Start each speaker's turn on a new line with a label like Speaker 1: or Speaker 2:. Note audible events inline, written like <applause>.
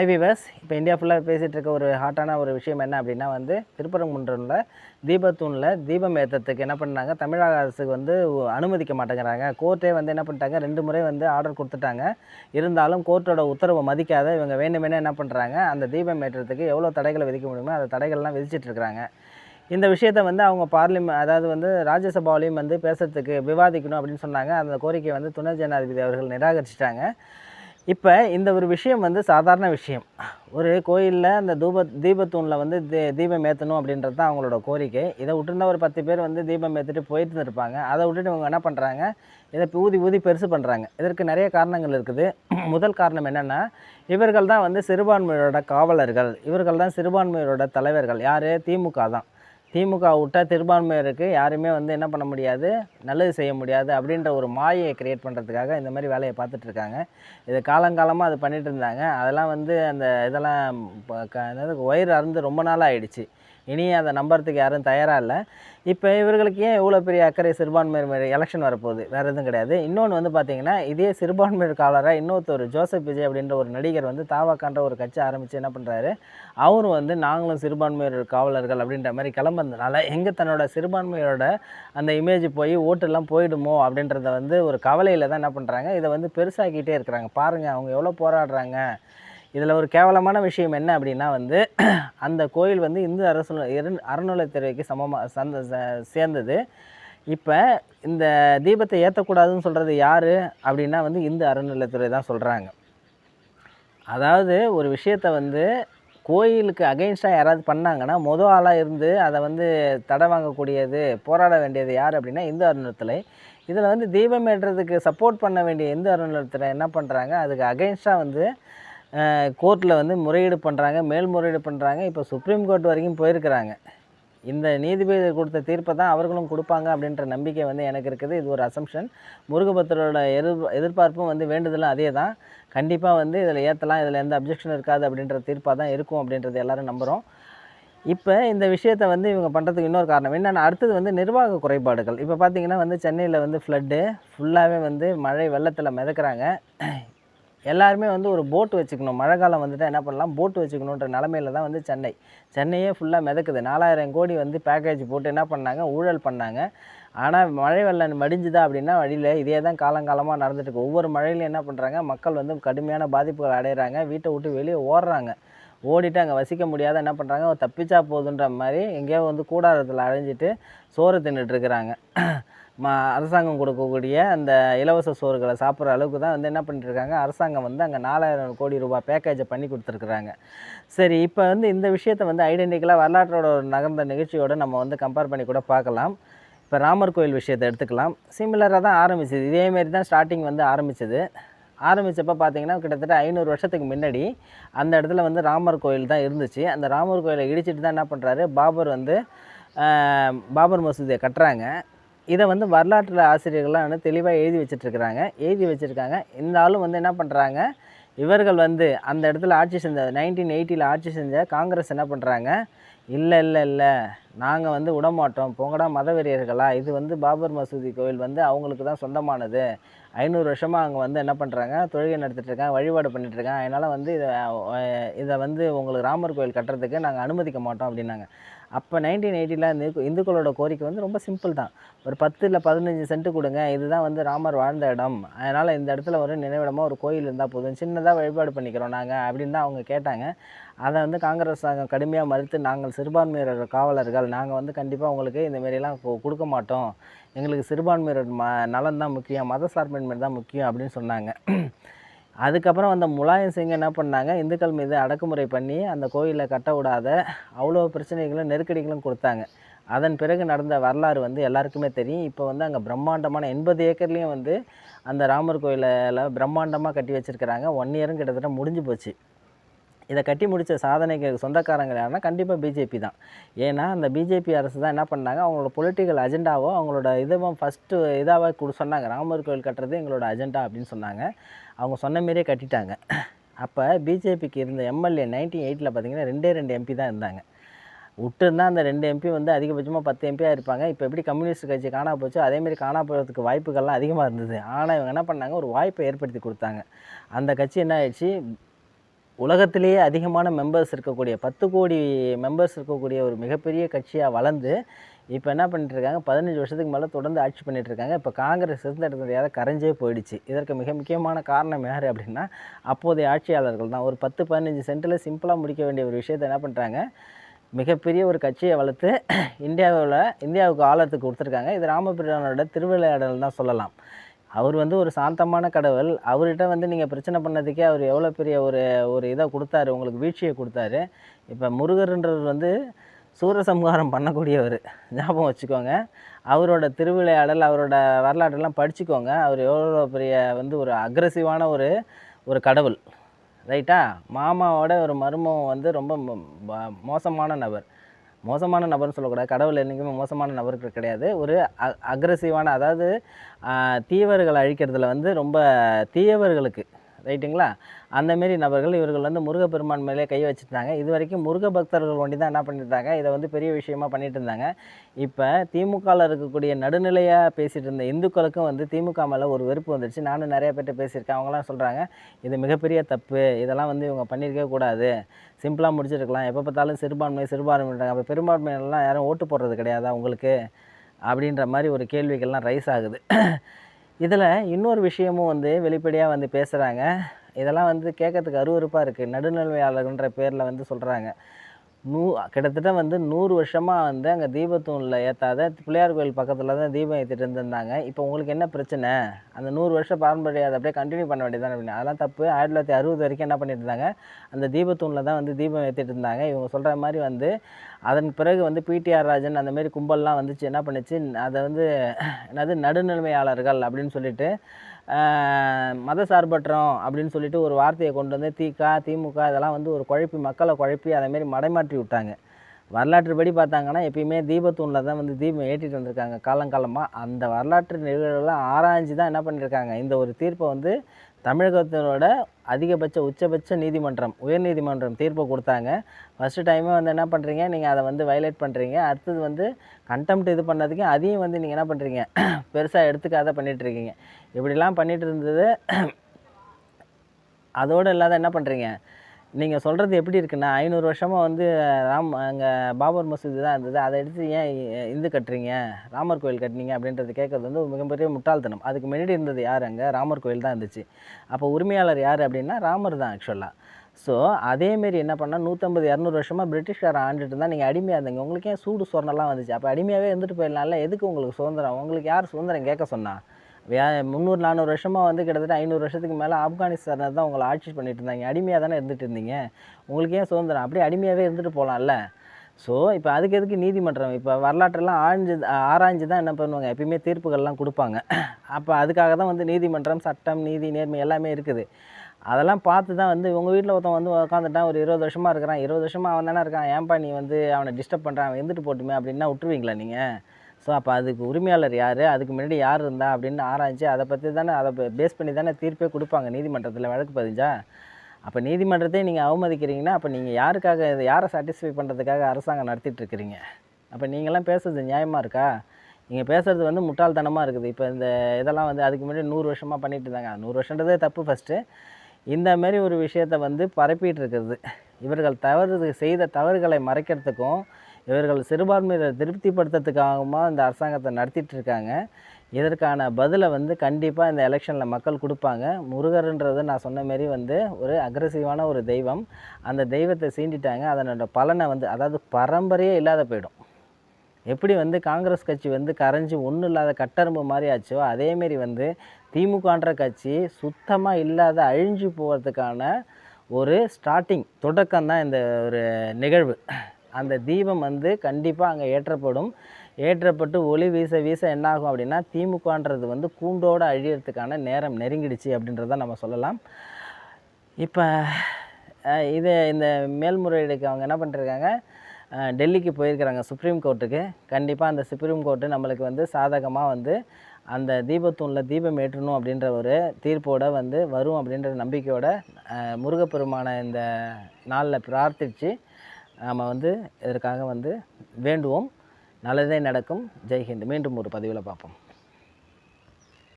Speaker 1: ஐவிவர்ஸ் இப்போ இந்தியா ஃபுல்லாக பேசிகிட்டு இருக்க ஒரு ஹாட்டான ஒரு விஷயம் என்ன அப்படின்னா வந்து திருப்பரங்குன்றத்தில் தீபத்தூணில் தீபம் ஏற்றத்துக்கு என்ன பண்ணாங்க? தமிழக அரசுக்கு வந்து அனுமதிக்க மாட்டேங்கிறாங்க. கோர்ட்டே வந்து என்ன பண்ணிட்டாங்க? ரெண்டு முறை வந்து ஆர்டர் கொடுத்துட்டாங்க. இருந்தாலும் கோர்ட்டோட உத்தரவை மதிக்காத இவங்க வேண்டுமெனே என்ன பண்ணுறாங்க அந்த தீபம் ஏற்றத்துக்கு எவ்வளோ தடைகளை விதிக்க முடியுமோ அந்த தடைகள்லாம் விதிச்சிட்டு இருக்கிறாங்க இந்த விஷயத்தை வந்து அவங்க பார்லிமெண்ட் அதாவது வந்து ராஜ்யசபாவிலையும் வந்து பேசுறதுக்கு விவாதிக்கணும் அப்படின்னு சொன்னாங்க. அந்த கோரிக்கையை வந்து துணை ஜனாதிபதி அவர்கள் நிராகரிச்சிட்டாங்க. இப்போ இந்த ஒரு விஷயம் வந்து சாதாரண விஷயம். ஒரு கோயிலில் அந்த தூப தீபத்தூணில் வந்து தீ தீபம் ஏற்றணும் அப்படின்றது தான் அவங்களோட கோரிக்கை. இதை விட்டுருந்தா ஒரு பத்து பேர் வந்து தீபம் ஏற்றிட்டு போயிட்டு இருப்பாங்க அதை விட்டுட்டு இவங்க என்ன பண்ணுறாங்க இதை ஊதி ஊதி பெருசு பண்ணுறாங்க இதற்கு நிறைய காரணங்கள் இருக்குது. <clears throat> முதல் காரணம் என்னென்னா இவர்கள் தான் வந்து சிறுபான்மையோட காவலர்கள். இவர்கள் தான் சிறுபான்மையோட தலைவர்கள். யார்? திமுக தான். திமுக விட்டால் சிறுபான்மையருக்கு யாருமே வந்து என்ன பண்ண முடியாது நல்லது செய்ய முடியாது அப்படின்ற ஒரு மாயை கிரியேட் பண்ணுறதுக்காக இந்த மாதிரி வேலையை பார்த்துட்ருக்காங்க இது காலங்காலமாக அது பண்ணிகிட்டு இருந்தாங்க. அதெல்லாம் வந்து அந்த இதெல்லாம் இப்போ க- என்னது ஒயர் அறுந்து ரொம்ப நாள் ஆயிடுச்சு. இனி அதை நம்புறதுக்கு யாரும் தயாராக இல்லை. இப்போ இவர்களுக்கு ஏன் இவ்வளோ பெரிய அக்கறை சிறுபான்மையினர் மேலே எலெக்ஷன் வரப்போகுது? வேறு எதுவும் கிடையாது. இன்னொன்று வந்து பார்த்தீங்கன்னா இதே சிறுபான்மையினர் காலராக இன்னொருத்தர் ஜோசப் விஜய் அப்படின்ற ஒரு நடிகர் வந்து தாவாக்கான்ற ஒரு கட்சி ஆரம்பித்து என்ன பண்ணுறாரு அவரும் வந்து நாங்களும் சிறுபான்மையினர் காவலர்கள் அப்படின்ற மாதிரி கிளம்புறதுனால எங்கே தன்னோட சிறுபான்மையோட அந்த இமேஜ் போய் ஓட்டெல்லாம் போயிடுமோ அப்படின்றத வந்து ஒரு கவலையில் தான் என்ன பண்ணுறாங்க இதை வந்து பெருசாக்கிட்டே இருக்கிறாங்க. பாருங்கள் அவங்க எவ்வளோ போராடுறாங்க. இதில் ஒரு கேவலமான விஷயம் என்ன அப்படின்னா வந்து அந்த கோயில் வந்து இந்து அரசு அறநிலைத்துறைக்கு சமமாக சந்த சேர்ந்தது. இப்போ இந்த தீபத்தை ஏற்றக்கூடாதுன்னு சொல்கிறது யார்? அப்படின்னா வந்து இந்து அறநிலைத்துறை தான் சொல்கிறாங்க அதாவது ஒரு விஷயத்தை வந்து கோயிலுக்கு அகெயின்ஸ்டாக யாராவது பண்ணாங்கன்னா மொதல் ஆளாக இருந்து அதை வந்து தடை வாங்கக்கூடியது போராட வேண்டியது யார் அப்படின்னா இந்து அறநிலையத்துறை. இதில் வந்து தீபம் ஏற்றுறதுக்கு சப்போர்ட் பண்ண வேண்டிய இந்து அறநிலையத்துறை என்ன பண்ணுறாங்க அதுக்கு அகெயின்ஸ்டாக வந்து கோர்ட்டில் வந்து முறையீடு பண்ணுறாங்க மேல்முறையீடு பண்ணுறாங்க இப்போ சுப்ரீம் கோர்ட் வரைக்கும் போயிருக்கிறாங்க. இந்த நீதிபதி கொடுத்த தீர்ப்பை தான் அவர்களும் கொடுப்பாங்க அப்படின்ற நம்பிக்கை வந்து எனக்கு இருக்குது. இது ஒரு அசம்ஷன் முருகபத்தரோட எதிர் எதிர்பார்ப்பும் வந்து வேண்டுதலும் அதே தான். கண்டிப்பாக வந்து இதில் ஏற்றலாம் இதில் எந்த அப்ஜெக்ஷன் இருக்காது அப்படின்ற தீர்ப்பாக தான் இருக்கும் அப்படின்றது எல்லோரும் நம்புகிறோம் இப்போ இந்த விஷயத்தை வந்து இவங்க பண்ணுறதுக்கு இன்னொரு காரணம் என்னென்னா அடுத்தது வந்து நிர்வாக குறைபாடுகள். இப்போ பார்த்தீங்கன்னா வந்து சென்னையில் வந்து ஃப்ளட்டு ஃபுல்லாகவே வந்து மழை வெள்ளத்தில் மிதக்குறாங்க. எல்லாருமே வந்து ஒரு போட்டு வச்சுக்கணும். மழை காலம் வந்துட்டால் என்ன பண்ணலாம்? போட்டு வச்சுக்கணுன்ற நிலமையில தான் வந்து சென்னை. சென்னையே ஃபுல்லாக மிதக்குது. நாலாயிரம் கோடி வந்து பேக்கேஜ் போட்டு என்ன பண்ணாங்க? ஊழல் பண்ணாங்க. ஆனால் மழை வெள்ளம் மடிஞ்சுதா அப்படின்னா வழியில் இதே தான் காலங்காலமாக நடந்துட்டுருக்கு. ஒவ்வொரு மழையிலும் என்ன பண்ணுறாங்க மக்கள் வந்து கடுமையான பாதிப்புகள் அடைகிறாங்க வீட்டை விட்டு வெளியே ஓடுறாங்க. ஓடிட்டு அங்கே வசிக்க முடியாத என்ன பண்ணுறாங்க தப்பிச்சா போதுன்ற மாதிரி எங்கேயோ வந்து கூடாரத்தில் அழைஞ்சிட்டு சோறு தின்னுட்டு இருக்கிறாங்க. ம அரசாங்கம் கொடுக்கக்கூடிய அந்த இலவச சோறுகளை சாப்பிட்ற அளவுக்கு தான் வந்து என்ன பண்ணிட்டுருக்காங்க? அரசாங்கம் வந்து அங்கே நாலாயிரம் கோடி ரூபாய் பேக்கேஜை பண்ணி கொடுத்துருக்குறாங்க. சரி இப்போ வந்து இந்த விஷயத்தை வந்து ஐடென்டிக்கலாக வரலாற்றோட ஒரு நகர்ந்த நிகழ்ச்சியோடு நம்ம வந்து கம்பேர் பண்ணி கூட பார்க்கலாம். இப்போ ராமர் கோயில் விஷயத்தை எடுத்துக்கலாம். சிமிலராக தான் ஆரம்பிச்சது. இதேமாரி தான் ஸ்டார்டிங் வந்து ஆரம்பிச்சது. ஆரம்பித்தப்போ பார்த்தீங்கன்னா கிட்டத்தட்ட ஐநூறு வருஷத்துக்கு முன்னாடி அந்த இடத்துல வந்து ராமர் கோயில் தான் இருந்துச்சு. அந்த ராமர் கோயிலை இடிச்சிட்டு தான் என்ன பண்ணுறாரு பாபர் வந்து பாபர் மசூதியை கட்டுறாங்க. இதை வந்து வரலாற்று ஆசிரியர்கள்லாம் வந்து தெளிவாக எழுதி வச்சுட்ருக்குறாங்க எழுதி வச்சுருக்காங்க. இந்த ஆளும் வந்து என்ன பண்ணுறாங்க இவர்கள் வந்து அந்த இடத்துல ஆட்சி செஞ்ச நைன்டீன் எயிட்டியில் ஆட்சி செஞ்ச காங்கிரஸ் என்ன பண்ணுறாங்க இல்லை இல்லை இல்லை. நாங்கள் வந்து விடமாட்டோம் போங்கடா மதவெறியர்களா. இது வந்து பாபர் மசூதி கோயில் வந்து அவங்களுக்கு தான் சொந்தமானது. ஐநூறு வருஷமாக அங்கே வந்து என்ன பண்ணுறாங்க தொழுகை நடத்திட்டு இருக்காங்க வழிபாடு பண்ணிகிட்ருக்காங்க அதனால் வந்து இதை இதை வந்து உங்களுக்கு ராமர் கோயில் கட்டுறதுக்கு நாங்கள் அனுமதிக்க மாட்டோம் அப்படின்னாங்க. அப்போ நைன்டீன் எயிட்டியில் இந்த இந்துக்களோட கோரிக்கை வந்து ரொம்ப சிம்பிள் தான். ஒரு பத்து இல்லை பதினஞ்சு சென்ட் கொடுங்க இதுதான் வந்து ராமர் வாழ்ந்த இடம். அதனால் இந்த இடத்துல ஒரு நினைவிடமாக ஒரு கோயில் இருந்தால் போதும். சின்னதாக வழிபாடு பண்ணிக்கிறோம் நாங்கள் அப்படின்னு தான் அவங்க கேட்டாங்க. அதை வந்து காங்கிரஸ் சங்கம் கடுமையாக மறுத்து நாங்கள் சிறுபான்மையினர் காவலர்கள் நாங்கள் வந்து கண்டிப்பாக உங்களுக்கு இந்த மாரிலாம் கொடுக்க மாட்டோம். எங்களுக்கு சிறுபான்மையினர் ம நலன் தான் முக்கியம் மத சார்பின்மை தான் முக்கியம் அப்படின்னு சொன்னாங்க. அதுக்கப்புறம் அந்த முலாயம் சிங் என்ன பண்ணாங்க? இந்துக்கள் மீது அடக்குமுறை பண்ணி அந்த கோயிலை கட்ட விடாத அவ்வளோ பிரச்சனைகளும் நெருக்கடிகளும் கொடுத்தாங்க. அதன் பிறகு நடந்த வரலாறு வந்து எல்லாருக்குமே தெரியும். இப்போ வந்து அங்கே பிரம்மாண்டமான எண்பது ஏக்கர்லேயும் வந்து அந்த ராமர் கோயிலில் பிரம்மாண்டமாக கட்டி வச்சுருக்கிறாங்க. ஒன் இயரும் கிட்டத்தட்ட முடிஞ்சு போச்சு. இதை கட்டி முடித்த சாதனைக்கு சொந்தக்காரங்க யாருன்னா கண்டிப்பாக பிஜேபி தான். ஏன்னா அந்த பிஜேபி அரசு தான் என்ன பண்ணாங்க? அவங்களோட பொலிட்டிக்கல் அஜெண்டாவோ அவங்களோட இதுவும் ஃபஸ்ட்டு இதாகவே கொடு சொன்னாங்க. ராமர் கோயில் கட்டுறது எங்களோட அஜெண்டா அப்படின்னு சொன்னாங்க. அவங்க சொன்ன மாரியே கட்டிட்டாங்க. அப்போ பிஜேபிக்கு இருந்த எம்எல்ஏ நைன்டீன் எயிட்டில் பார்த்தீங்கன்னா ரெண்டே ரெண்டு எம்பி தான் இருந்தாங்க. விட்டுருந்தா அந்த ரெண்டு எம்பி வந்து அதிகபட்சமாக பத்து எம்பியாக இருப்பாங்க. இப்போ எப்படி கம்யூனிஸ்ட் கட்சி காணா போச்சோ அதேமாரி காணா போகிறதுக்கு வாய்ப்புகள்லாம் அதிகமாக இருந்தது. ஆனால் இவங்க என்ன பண்ணாங்க? ஒரு வாய்ப்பை ஏற்படுத்தி கொடுத்தாங்க. அந்த கட்சி என்ன ஆயிடுச்சு? உலகத்திலேயே அதிகமான மெம்பர்ஸ் இருக்கக்கூடிய பத்து கோடி மெம்பர்ஸ் இருக்கக்கூடிய ஒரு மிகப்பெரிய கட்சியாக வளர்ந்து இப்போ என்ன பண்ணிட்டுருக்காங்க? பதினஞ்சு வருஷத்துக்கு மேலே தொடர்ந்து ஆட்சி பண்ணிகிட்ருக்காங்க இருக்காங்க இப்போ காங்கிரஸ் இருந்த இடத்துல யாரும் கரைஞ்சே போயிடுச்சு. இதற்கு மிக முக்கியமான காரணம் யார் அப்படின்னா அப்போதைய ஆட்சியாளர்கள் தான். ஒரு பத்து பதினஞ்சு சென்ட்டில் சிம்பிளாக முடிக்க வேண்டிய ஒரு விஷயத்தை என்ன பண்ணுறாங்க மிகப்பெரிய ஒரு கட்சியை வளர்த்து இந்தியாவில் இந்தியாவுக்கு ஆழத்துக்கு கொடுத்துருக்காங்க. இது ராமபிரானோட திருவிளையாடல் தான் சொல்லலாம். அவர் வந்து ஒரு சாந்தமான கடவுள். அவர்கிட்ட வந்து நீங்கள் பிரச்சனை பண்ணதுக்கே அவர் எவ்வளோ பெரிய ஒரு ஒரு இதை கொடுத்தாரு உங்களுக்கு வீழ்ச்சியை கொடுத்தாரு. இப்போ முருகர்ன்றவர் வந்து சூரசம்ஹாரம் பண்ணக்கூடியவர். ஞாபகம் வச்சுக்கோங்க. அவரோட திருவிளையாடல் அவரோட வரலாற்றெல்லாம் படிச்சுக்கோங்க. அவர் எவ்வளோ பெரிய வந்து ஒரு அக்ரஸிவான ஒரு ஒரு கடவுள். ரைட்டா மாமாவோட ஒரு மருமம் வந்து ரொம்ப மோசமான நபர். மோசமான நபர்னு சொல்லக்கூடாது. கடவுள் என்றைக்குமே மோசமான நபர்கள் கிடையாது. ஒரு அ அக்ரஸிவான அதாவது தீவர்களை அழிக்கிறதுல வந்து ரொம்ப தீயவர்களுக்கு ரைட்டுங்களா? அந்தமாரி நபர்கள் இவர்கள் வந்து முருகப்பெருமான் மேலே கை வச்சுருந்தாங்க. இது வரைக்கும் முருக பக்தர்கள் ஒண்டி தான் என்ன பண்ணியிருந்தாங்க இதை வந்து பெரிய விஷயமா பண்ணிட்டு இருந்தாங்க இப்போ திமுகவில் இருக்கக்கூடிய நடுநிலையாக பேசிகிட்டு இருந்த இந்துக்களுக்கும் வந்து திமுக மேலே ஒரு வெறுப்பு வந்துடுச்சு நானும் நிறைய பேர்ட்ட பேசியிருக்கேன். அவங்களாம் சொல்கிறாங்க இது மிகப்பெரிய தப்பு. இதெல்லாம் வந்து இவங்க பண்ணியிருக்கவே கூடாது. சிம்பிளாக முடிச்சிருக்கலாம். எப்போ பார்த்தாலும் சிறுபான்மை சிறுபான்மைன்றாங்க. அப்போ பெரும்பான்மையெல்லாம் யாரும் ஓட்டு போடுறது கிடையாதா உங்களுக்கு? அப்படின்ற மாதிரி ஒரு கேள்விகள்லாம் ரைஸ் ஆகுது. இதில் இன்னொரு விஷயமும் வந்து வெளிப்படையாக வந்து பேசுகிறாங்க இதெல்லாம் வந்து கேட்கறதுக்கு அருவருப்பாக இருக்குது நடுநிலையாளர்ன்ற பேரில் வந்து சொல்கிறாங்க நூ கிட்டத்தட்ட வந்து நூறு வருஷமாக வந்து அங்கே தீபத்தூணில் ஏற்றாத பிள்ளையார் கோயில் பக்கத்தில் தான் தீபம் ஏற்றிட்டு இருந்திருந்தாங்க. இப்போ உங்களுக்கு என்ன பிரச்சனை? அந்த நூறு வருஷம் பாரம்பரியம் அதை அப்படியே கண்டினியூ பண்ண வேண்டியதானே அப்படின்னு. அதெல்லாம் தப்பு. ஆயிரத்தி தொள்ளாயிரத்தி அறுபது வரைக்கும் என்ன பண்ணிட்டு இருந்தாங்க? அந்த தீபத்தூணில் தான் வந்து தீபம் ஏற்றிட்டு இருந்தாங்க. இவங்க சொல்கிற மாதிரி வந்து அதன் பிறகு வந்து பிடிஆர் ராஜன் அந்த மாதிரி கும்பல்லாம் வந்துச்சு. என்ன பண்ணுச்சு? அதை வந்து என்னது நடுநிலைமையாளர்கள் அப்படின்னு சொல்லிட்டு மத சார்பற்றோம் அப்படின்னு சொல்லிட்டு ஒரு வார்த்தையை கொண்டு வந்து திக திமுக இதெல்லாம் வந்து ஒரு குழப்பி மக்களை குழப்பி அதேமாரி மடைமாற்றி விட்டாங்க. வரலாற்றுப்படி பார்த்தாங்கன்னா எப்பயுமே தீபத்தூணில் தான் வந்து தீபம் ஏற்றிட்டு வந்திருக்காங்க காலங்காலமாக அந்த வரலாற்று நிகழ்வுகளை ஆராய்ஞ்சு தான் என்ன பண்ணியிருக்காங்க இந்த ஒரு தீர்ப்பை வந்து தமிழகத்தினோட அதிகபட்ச உச்சபட்ச நீதிமன்றம் உயர்நீதிமன்றம் தீர்ப்பை கொடுத்தாங்க. ஃபஸ்ட்டு டைமே வந்து என்ன பண்ணுறீங்க நீங்கள் அதை வந்து வயலேட் பண்ணுறீங்க அடுத்தது வந்து கண்டெம்ட் இது பண்ணதுக்கு அதையும் வந்து நீங்கள் என்ன பண்ணுறீங்க <clears throat> பெருசாக எடுத்துக்காத பண்ணிகிட்ருக்கீங்க இப்படிலாம் பண்ணிகிட்டு இருந்தது அதோடு இல்லாத என்ன பண்ணுறீங்க நீங்கள் சொல்கிறது எப்படி இருக்குன்னா ஐநூறு வருஷமாக வந்து ராம் அங்கே பாபர் மசூதி தான் இருந்தது. அதை எடுத்து ஏன் இந்து கட்டுறீங்க? ராமர் கோயில் கட்டினீங்க அப்படின்றது கேட்குறது வந்து மிகப்பெரிய முட்டாள்தனம். அதுக்கு முன்னாடி இருந்தது யார் அங்கே? ராமர் கோயில் தான் இருந்துச்சு. அப்போ உரிமையாளர் யார் அப்படின்னா ராமர் தான் ஆக்சுவலாக ஸோ அதேமாரி என்ன பண்ணால் நூற்றம்பது இரநூறு வருஷமாக பிரிட்டிஷ்காரன் ஆண்டுட்டு இருந்தால் நீங்கள் அடிமையாக இருந்தீங்க. உங்களுக்கு ஏன் சூடு சொரணெல்லாம் வந்துச்சு? அப்போ அடிமையாகவே இருந்துட்டு போயிடலாம்ல. எதுக்கு உங்களுக்கு சுதந்திரம்? உங்களுக்கு யார் சுதந்திரம் கேட்க சொன்னால் வே முந்நூறு நானூறு வருஷமாக வந்து கிட்டத்தட்ட ஐநூறு வருஷத்துக்கு மேலே ஆப்கானிஸ்தானில் தான் உங்களை ஆட்சி பண்ணிட்டு இருந்தாங்க. அடிமையாக தானே இருந்துட்டு இருந்தீங்க. உங்களுக்கு ஏன் சுதந்திரம். அப்படியே அடிமையாகவே இருந்துட்டு போகலாம்ல ஸோ இப்போ அதுக்கு எதுக்கு நீதிமன்றம்? இப்போ வரலாற்றெல்லாம் ஆழ்ந்து ஆராய்ஞ்சு தான் என்ன பண்ணுவாங்க? எப்பயுமே தீர்ப்புகள்லாம் கொடுப்பாங்க. அப்போ அதுக்காக தான் வந்து நீதிமன்றம் சட்டம் நீதி நேர்மை எல்லாமே இருக்குது. அதெல்லாம் பார்த்து தான் வந்து உங்கள் வீட்டில் ஒருத்தன் வந்து உட்காந்துட்டான் ஒரு இருபது வருஷமாக இருக்கிறான். இருபது வருஷமாக அவன் தானே இருக்கான். ஏன்பா நீ வந்து அவனை டிஸ்டர்ப் பண்ணுறான் அவன் இருந்துட்டு போட்டுமே அப்படின்னா விட்டுருவீங்களா நீங்கள் ஸோ அப்போ அதுக்கு உரிமையாளர் யார்? அதுக்கு முன்னாடி யார் இருந்தா? அப்படின்னு ஆராய்ச்சி அதை பற்றி தானே அதை பேஸ் பண்ணி தானே தீர்ப்பே கொடுப்பாங்க நீதிமன்றத்தில் வழக்கு பதிஞ்சா. அப்போ நீதிமன்றத்தை நீங்கள் அவமதிக்கிறீங்கன்னா அப்போ நீங்கள் யாருக்காக இதை யாரை சாட்டிஸ்ஃபை பண்ணுறதுக்காக அரசாங்கம் நடத்திட்டுருக்கிறீங்க? அப்போ நீங்களாம் பேசுறது நியாயமாக இருக்கா? நீங்கள் பேசுகிறது வந்து முட்டாள்தனமாக இருக்குது. இப்போ இந்த இதெல்லாம் வந்து அதுக்கு முன்னாடி நூறு வருஷமாக பண்ணிகிட்டு இருந்தாங்க. நூறு வருஷன்றதே தப்பு ஃபஸ்ட்டு இந்த மாதிரி ஒரு விஷயத்தை வந்து பரப்பிட்டு இருக்கிறது. இவர்கள் தவறு செய்த தவறுகளை மறைக்கிறதுக்கும் இவர்கள் சிறுபான்மையை திருப்திப்படுத்துறதுக்காகவுமா இந்த அரசாங்கத்தை நடத்திட்டு இருக்காங்க இதற்கான பதிலை வந்து கண்டிப்பாக இந்த எலெக்ஷனில் மக்கள் கொடுப்பாங்க. முருகர்ன்றது நான் சொன்ன மாரி வந்து ஒரு அக்ரஸிவான ஒரு தெய்வம். அந்த தெய்வத்தை சீண்டிட்டாங்க. அதனோட பலனை வந்து அதாவது பரம்பரையே இல்லாத போயிடும். எப்படி வந்து காங்கிரஸ் கட்சி வந்து கரைஞ்சி ஒன்றும் இல்லாத கட்டரும்பு மாதிரி ஆச்சோ அதேமாரி வந்து திமுகன்ற கட்சி சுத்தமாக இல்லாத அழிஞ்சு போகிறதுக்கான ஒரு ஸ்டார்டிங் தொடக்கம் தான் இந்த ஒரு நிகழ்வு. அந்த தீபம் வந்து கண்டிப்பாக அங்கே ஏற்றப்படும். ஏற்றப்பட்டு ஒளி வீச வீச என்னாகும் அப்படின்னா திமுகன்றது வந்து கூண்டோடு அழியறதுக்கான நேரம் நெருங்கிடுச்சு அப்படின்றத நம்ம சொல்லலாம். இப்போ இது இந்த மேல்முறையீடுக்கு அவங்க என்ன பண்ணிருக்காங்க? டெல்லிக்கு போயிருக்கிறாங்க சுப்ரீம் கோர்ட்டுக்கு. கண்டிப்பாக அந்த சுப்ரீம் கோர்ட்டு நம்மளுக்கு வந்து சாதகமாக வந்து அந்த தீபத்தூணில் தீபம் ஏற்றணும் அப்படின்ற ஒரு தீர்ப்போட வந்து வரும் அப்படின்ற நம்பிக்கையோட முருகப்பெருமான முருகப்பெருமானை இந்த நாளில் பிரார்த்தித்து நாம் வந்து இதற்காக வந்து வேண்டுவோம். நல்லதே நடக்கும். ஜெய்ஹிந்த். மீண்டும் ஒரு பதிவில் பார்ப்போம்.